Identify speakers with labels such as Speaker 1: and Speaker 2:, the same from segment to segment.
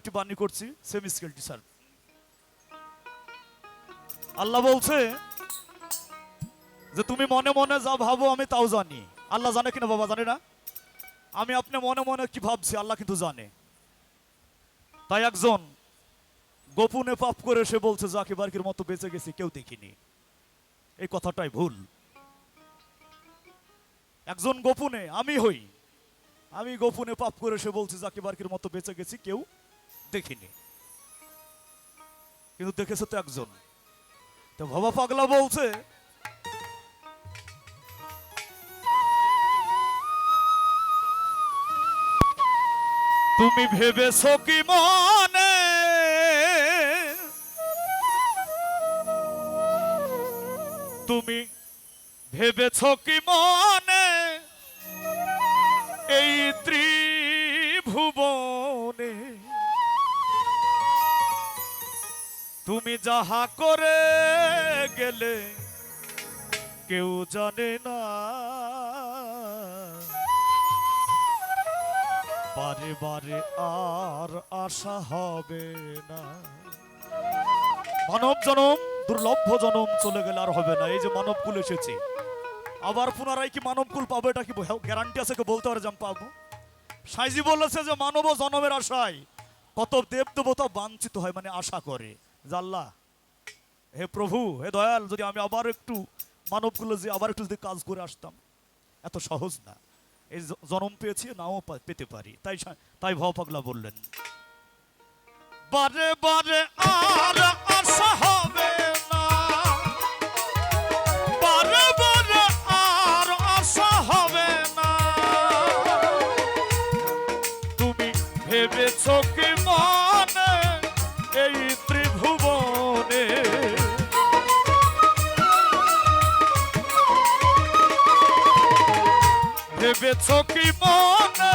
Speaker 1: একটি বাণী করছি সেম স্কেল টিচার আল্লাহ বলছে যে, তুমি মনে মনে যা ভাবো, আমি তাও জানি। আল্লাহ জানে কিনা বাবা? জানে না? আমি আপনি মনে মনে কি ভাবছি, আল্লাহ কিন্তু জানে। তাই একজন গোপনে পাপ করে সে বলছে যাকে বারকির মতো বেঁচে গেছি, কেউ দেখিনি। এই কথাটাই ভুল। একজন গোপনে, আমি হই। আমি গোপনে পাপ করে সে বলছে যাকে বারকির মতো বেঁচে গেছি, কেউ দেখিনি। কিন্তু দেখেছে তো একজন? তো বাবা পাগলা বলছে, তুমি ভেবেছ কি মনে? তুমি ভেবেছ কি মনে? এই ত্রিভুবনে তুমি যাহা করে গেলে, কেউ জানে না। বারে বারে আর আশা হবে না। মানব জনম দুর্লভ্য জনম চলে গেলে আর হবে না। এই যে মানব কুল এসেছে। আবার পুনরায় কি মানব কুল পাবো এটা কি গ্যারান্টি আছে কি বলতে পারে যে পাবো? সাইজি বলেছে যে মানব জনমের আশায় কত দেব দেবতা বাঞ্ছিত হয় মানে আশা করে। জাল্লা। হে প্রভু, হে দয়াল, যদি আমি আবার একটু মানবগুলো যে আবার একটু যদি কাজ করে আসতাম, এত সহজ না। এই জনম পেয়েছি, নাও পেতে পারি। তাই তাই ভাও পাগলা বললেন। বারে বারে, আর ভেবেছ কি মনে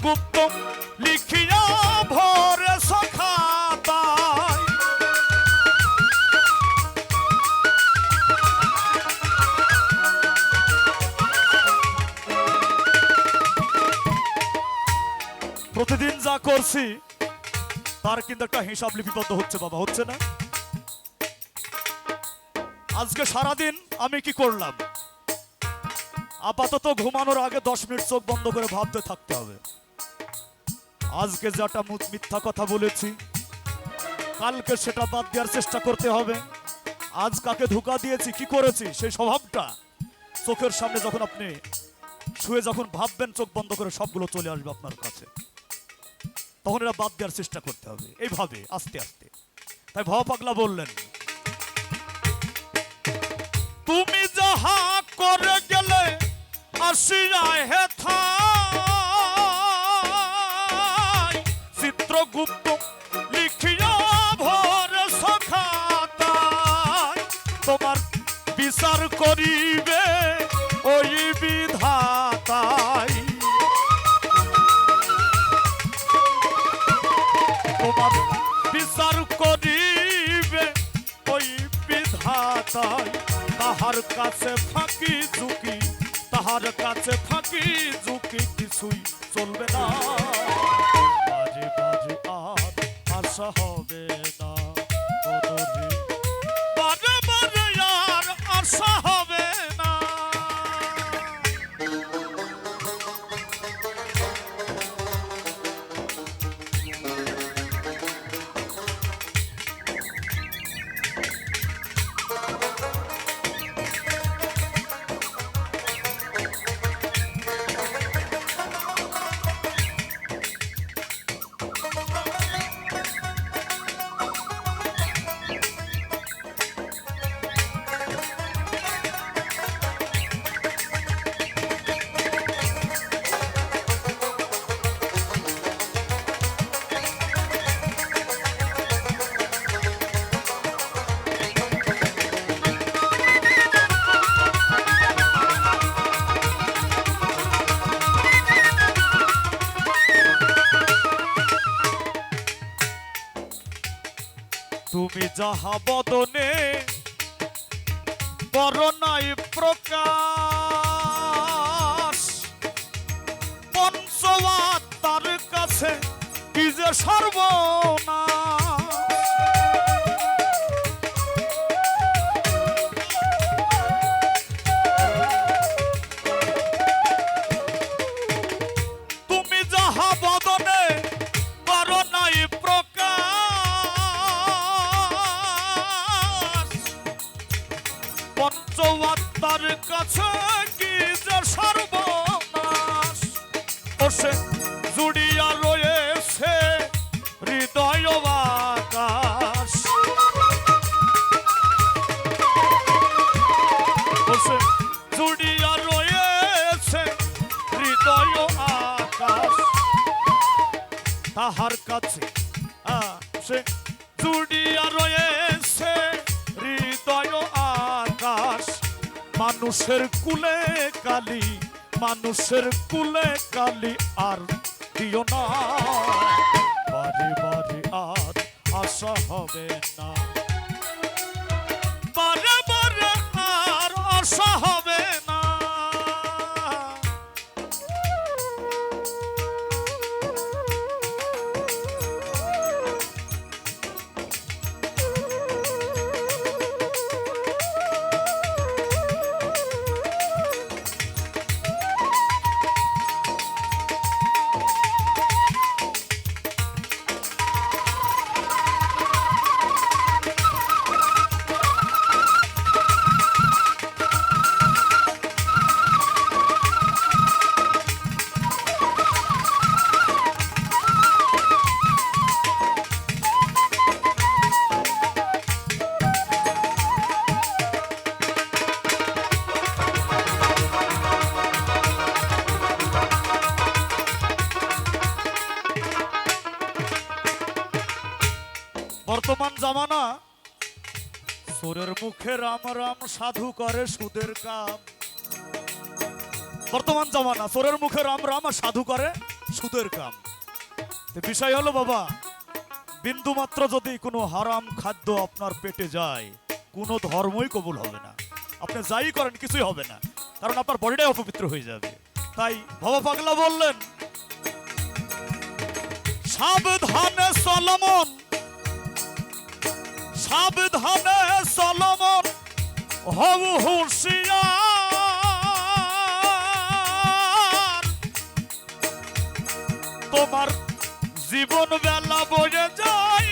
Speaker 1: চিত্রগুপ্ত লিখিয়া ভরে প্রতিদিন যা করছি, তার কিন্তু একটা হিসাব লিপিবদ্ধ হচ্ছে বাবা, হচ্ছে না? আজকে সারাদিন আমি কি করলাম? আপাতত ঘুমানোর আগে দশ মিনিট চোখ বন্ধ করে ভাবতে থাকতে হবে। আজকে যেটা মিথ্যা কথা বলেছি, কালকে সেটা বাদ দেওয়ার চেষ্টা করতে হবে। আজ কাকে ধোকা দিয়েছি, কি করেছি, সেই স্বভাবটা চোখের সামনে যখন আপনি শুয়ে যখন ভাববেন, চোখ বন্ধ করে সবগুলো চলে আসবে আপনার কাছে। তখন এটা বাদ দেওয়ার চেষ্টা করতে হবে। এইভাবে, আস্তে আস্তে। তাই ভব পাগলা বললেন, তুমি যাহা করে গেলে আসিয়া হে চিত্রগুপ্ত লিখিয়া ভরে সখাতায়। তোমার বিচার করিবে ওই বিধাতাই। তোমার বিচার করিবে ওই বিধাতায় তাহার কাছে ফাঁকি ঝুঁকি, তাহার কাছে থাকি ঝুঁকি কিছুই যাহা বদনে করোনাই প্রকাশ। তার কাছে কি যে সর্বনা পঞ্চমাত্মার কাছে কি যে সর্বনাশ? বসে জুড়িয়া রয়েছে হৃদয় বাতাস বসে জুড়িয়া রয়েছে হৃদয় আকাশ তাহার কাছে সে জুড়িয়া রয়েছে মানুষের কুলে কালি, মানুষের কুলে কালি আর দিও না। বারে বারে আর আশা হবে না। সোরের মুখে রাম রাম সাধু করে সুদের কাম বর্তমান জামানা, সোরের মুখে রাম রাম সাধু করে সুদের কাম বিষয় হলো বাবা বিন্দু মাত্র যদি কোনো হারাম খাদ্য আপনার পেটে যায়, কোনো ধর্মই কবুল হবে না। আপনি যাই করেন, কিছুই হবে না। কারণ আপনার বডিটাই অপবিত্র হয়ে যাবে। তাই বাবা পাগলা বললেন, সাবধানে সলমন। সাবধানে সলমন হব হুঁশিয়ার। তোমার জীবন বেলা বয়ে যায়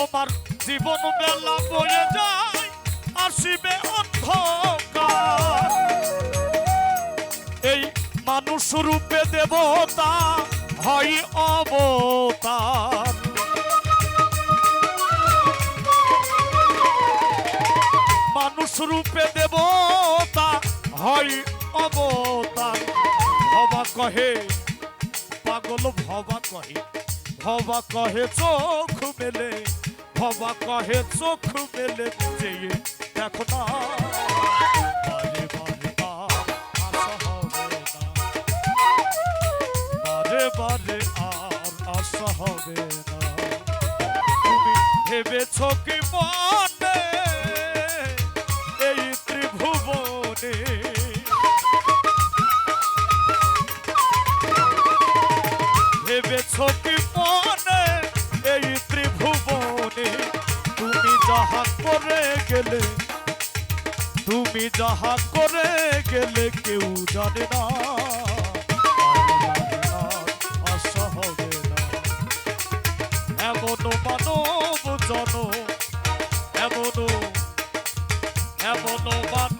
Speaker 1: তোমার জীবন বেলা বয়ে যায়, আসিবে অন্ধকার। এই মানুষ রূপে দেবতা, হয় অবতার। মানুষ রূপে দেবতা, হয় অবতার। ভবা কহে, পাগল ভবা কহে ভবা কহে চোখ মেলে বাবা কহে, চোখ মেলে চেয়ে দেখো না। বারে বারে আর বারে বারে আর আশা হবে না। তুমি ভেবেছ কি মনে করে গেলে, তুমি যাহা করে গেলে কেউ জানে না। আশা হবে না এমন মানব জন এমন এমন মানব